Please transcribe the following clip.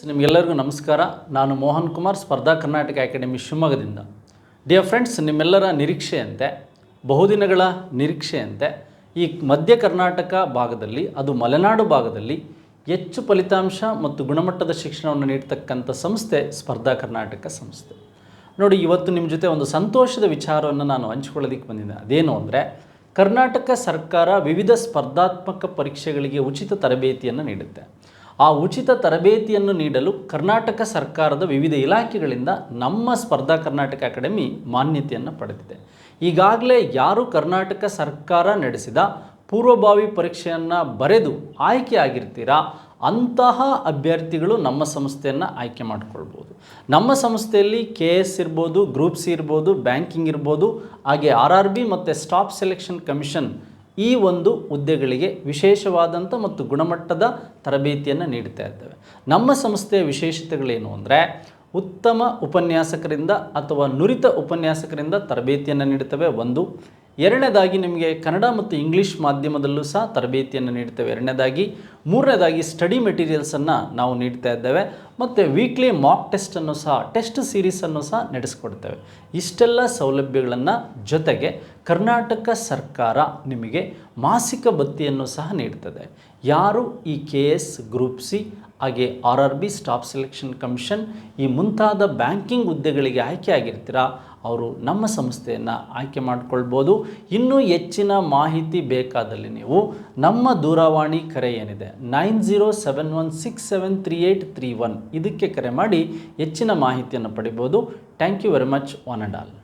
ನಿಮಗೆಲ್ಲರಿಗೂ ನಮಸ್ಕಾರ. ನಾನು ಮೋಹನ್ ಕುಮಾರ್, ಸ್ಪರ್ಧಾ ಕರ್ನಾಟಕ ಅಕಾಡೆಮಿ ಶಿವಮೊಗ್ಗದಿಂದ. ಡಿಯರ್ ಫ್ರೆಂಡ್ಸ್ ನಿಮ್ಮೆಲ್ಲರ ನಿರೀಕ್ಷೆಯಂತೆ, ಬಹುದಿನಗಳ ನಿರೀಕ್ಷೆಯಂತೆ, ಈ ಮಧ್ಯ ಕರ್ನಾಟಕ ಭಾಗದಲ್ಲಿ, ಅದು ಮಲೆನಾಡು ಭಾಗದಲ್ಲಿ ಹೆಚ್ಚು ಫಲಿತಾಂಶ ಮತ್ತು ಗುಣಮಟ್ಟದ ಶಿಕ್ಷಣವನ್ನು ನೀಡ್ತಕ್ಕಂಥ ಸಂಸ್ಥೆ ಸ್ಪರ್ಧಾ ಕರ್ನಾಟಕ ಸಂಸ್ಥೆ. ನೋಡಿ, ಇವತ್ತು ನಿಮ್ಮ ಜೊತೆ ಒಂದು ಸಂತೋಷದ ವಿಚಾರವನ್ನು ನಾನು ಹಂಚಿಕೊಳ್ಳೋದಕ್ಕೆ ಬಂದಿದ್ದೆ. ಅದೇನು ಅಂದರೆ, ಕರ್ನಾಟಕ ಸರ್ಕಾರ ವಿವಿಧ ಸ್ಪರ್ಧಾತ್ಮಕ ಪರೀಕ್ಷೆಗಳಿಗೆ ಉಚಿತ ತರಬೇತಿಯನ್ನು ನೀಡುತ್ತೆ. ಆ ಉಚಿತ ತರಬೇತಿಯನ್ನು ನೀಡಲು ಕರ್ನಾಟಕ ಸರ್ಕಾರದ ವಿವಿಧ ಇಲಾಖೆಗಳಿಂದ ನಮ್ಮ ಸ್ಪರ್ಧಾ ಕರ್ನಾಟಕ ಅಕಾಡೆಮಿ ಮಾನ್ಯತೆಯನ್ನು ಪಡೆದಿದೆ. ಈಗಾಗಲೇ ಯಾರು ಕರ್ನಾಟಕ ಸರ್ಕಾರ ನಡೆಸಿದ ಪೂರ್ವಭಾವಿ ಪರೀಕ್ಷೆಯನ್ನು ಬರೆದು ಆಯ್ಕೆ ಆಗಿರ್ತೀರಾ, ಅಂತಹ ಅಭ್ಯರ್ಥಿಗಳು ನಮ್ಮ ಸಂಸ್ಥೆಯನ್ನು ಆಯ್ಕೆ ಮಾಡಿಕೊಳ್ಬೋದು. ನಮ್ಮ ಸಂಸ್ಥೆಯಲ್ಲಿ ಕೆ ಎಸ್ ಇರ್ಬೋದು ಗ್ರೂಪ್ ಸಿ ಇರ್ಬೋದು, ಬ್ಯಾಂಕಿಂಗ್ ಇರ್ಬೋದು, ಹಾಗೆ ಆರ್ ಆರ್ ಬಿ ಮತ್ತು ಸ್ಟಾಫ್ ಸೆಲೆಕ್ಷನ್ ಕಮಿಷನ್ ಈ ಒಂದು ಹುದ್ದೆಗಳಿಗೆ ವಿಶೇಷವಾದಂಥ ಮತ್ತು ಗುಣಮಟ್ಟದ ತರಬೇತಿಯನ್ನು ನೀಡ್ತಾ ಇದ್ದೇವೆ. ನಮ್ಮ ಸಂಸ್ಥೆಯ ವಿಶೇಷತೆಗಳೇನು ಅಂದರೆ ಉತ್ತಮ ಉಪನ್ಯಾಸಕರಿಂದ ಅಥವಾ ನುರಿತ ಉಪನ್ಯಾಸಕರಿಂದ ತರಬೇತಿಯನ್ನು ನೀಡುತ್ತವೆ. ಒಂದು, ಎರಡನೇದಾಗಿ ನಿಮಗೆ ಕನ್ನಡ ಮತ್ತು ಇಂಗ್ಲೀಷ್ ಮಾಧ್ಯಮದಲ್ಲೂ ಸಹ ತರಬೇತಿಯನ್ನು ನೀಡ್ತೇವೆ ಎರಡನೇದಾಗಿ ಮೂರನೇದಾಗಿ ಸ್ಟಡಿ ಮೆಟೀರಿಯಲ್ಸನ್ನು ನಾವು ನೀಡ್ತಾ ಇದ್ದೇವೆ. ಮತ್ತು ವೀಕ್ಲಿ ಮಾಕ್ ಟೆಸ್ಟನ್ನು ಸಹ ಟೆಸ್ಟ್ ಸೀರೀಸನ್ನು ಸಹ ನಡೆಸ್ಕೊಡ್ತೇವೆ. ಇಷ್ಟೆಲ್ಲ ಸೌಲಭ್ಯಗಳನ್ನು ಜೊತೆಗೆ ಕರ್ನಾಟಕ ಸರ್ಕಾರ ನಿಮಗೆ ಮಾಸಿಕ ಭತ್ಯೆಯನ್ನು ಸಹ ನೀಡ್ತದೆ. ಯಾರು ಈ ಕೆ ಎಸ್ ಗ್ರೂಪ್ ಸಿ ಹಾಗೆ R R B staff selection commission ಈ ಮುಂತಾದ ಬ್ಯಾಂಕಿಂಗ್ ಹುದ್ದೆಗಳಿಗೆ ಆಯ್ಕೆ ಆಗಿರ್ತೀರಾ, ಅವರು ನಮ್ಮ ಸಂಸ್ಥೆಯನ್ನು ಆಯ್ಕೆ ಮಾಡಿಕೊಳ್ಬೋದು. ಇನ್ನೂ ಹೆಚ್ಚಿನ ಮಾಹಿತಿ ಬೇಕಾದಲ್ಲಿ ನೀವು ನಮ್ಮ ದೂರವಾಣಿ ಕರೆ ಏನಿದೆ nine zero seven one six seven three eight three one. ಇದಕ್ಕೆ ಕರೆ ಮಾಡಿ ಹೆಚ್ಚಿನ ಮಾಹಿತಿಯನ್ನು ಪಡಿಬೋದು. Thank you very much, one and all.